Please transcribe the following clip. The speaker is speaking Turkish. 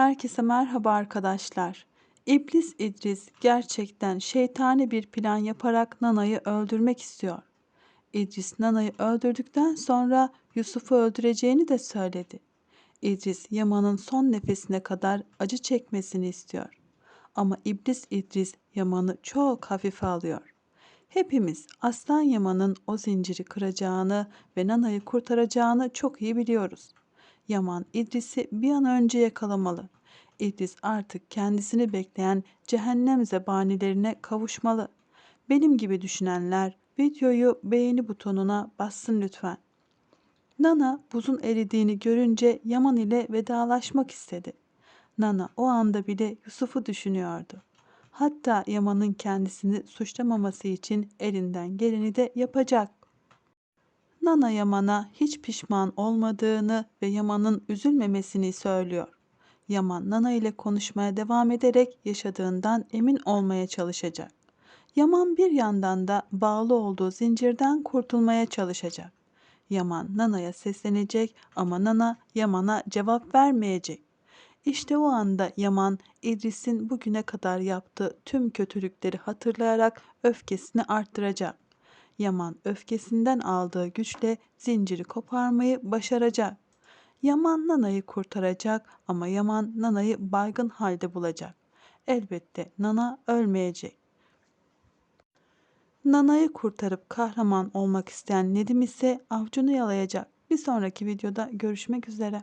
Herkese merhaba arkadaşlar. İblis İdris gerçekten şeytani bir plan yaparak Nana'yı öldürmek istiyor. İdris Nana'yı öldürdükten sonra Yusuf'u öldüreceğini de söyledi. İdris Yaman'ın son nefesine kadar acı çekmesini istiyor. Ama İblis İdris Yaman'ı çok hafife alıyor. Hepimiz Aslan Yaman'ın o zinciri kıracağını ve Nana'yı kurtaracağını çok iyi biliyoruz. Yaman İdris'i bir an önce yakalamalı. İdris artık kendisini bekleyen cehennem zebanilerine kavuşmalı. Benim gibi düşünenler videoyu beğeni butonuna bassın lütfen. Nana buzun eridiğini görünce Yaman ile vedalaşmak istedi. Nana o anda bile Yusuf'u düşünüyordu. Hatta Yaman'ın kendisini suçlamaması için elinden geleni de yapacak. Nana Yaman'a hiç pişman olmadığını ve Yaman'ın üzülmemesini söylüyor. Yaman Nana ile konuşmaya devam ederek yaşadığından emin olmaya çalışacak. Yaman bir yandan da bağlı olduğu zincirden kurtulmaya çalışacak. Yaman Nana'ya seslenecek ama Nana Yaman'a cevap vermeyecek. İşte o anda Yaman İdris'in bugüne kadar yaptığı tüm kötülükleri hatırlayarak öfkesini arttıracak. Yaman öfkesinden aldığı güçle zinciri koparmayı başaracak. Yaman Nana'yı kurtaracak ama Yaman Nana'yı baygın halde bulacak. Elbette Nana ölmeyecek. Nana'yı kurtarıp kahraman olmak isteyen Nedim ise avcunu yalayacak. Bir sonraki videoda görüşmek üzere.